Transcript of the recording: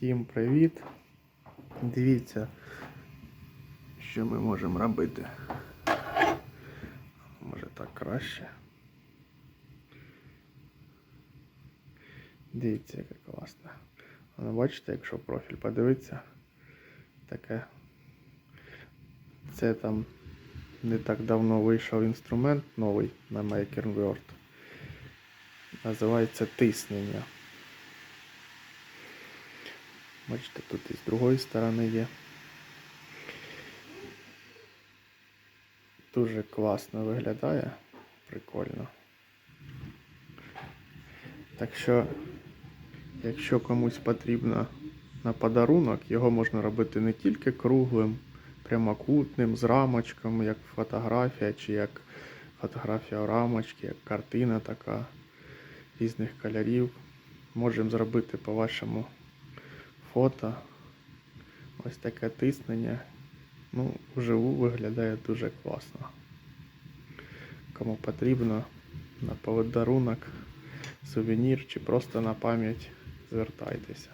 Всім привіт! Дивіться, що ми можемо робити. Може так краще. Дивіться, яке класне. Воно бачите, якщо профіль подивитися, таке. Це там не так давно вийшов інструмент новий на Maker Word. Називається тиснення. Бачите, тут і з другої сторони є. Дуже класно виглядає, прикольно. Так що, якщо комусь потрібно на подарунок, його можна робити не тільки круглим, прямокутним, з рамочками, як фотографія, чи як фотографія у рамочці, як картина така різних кольорів. Можемо зробити по вашому фото. Ось таке тиснення. Ну, вживу виглядає дуже класно. Кому потрібно на подарунок, сувенір чи просто на пам'ять звертайтеся.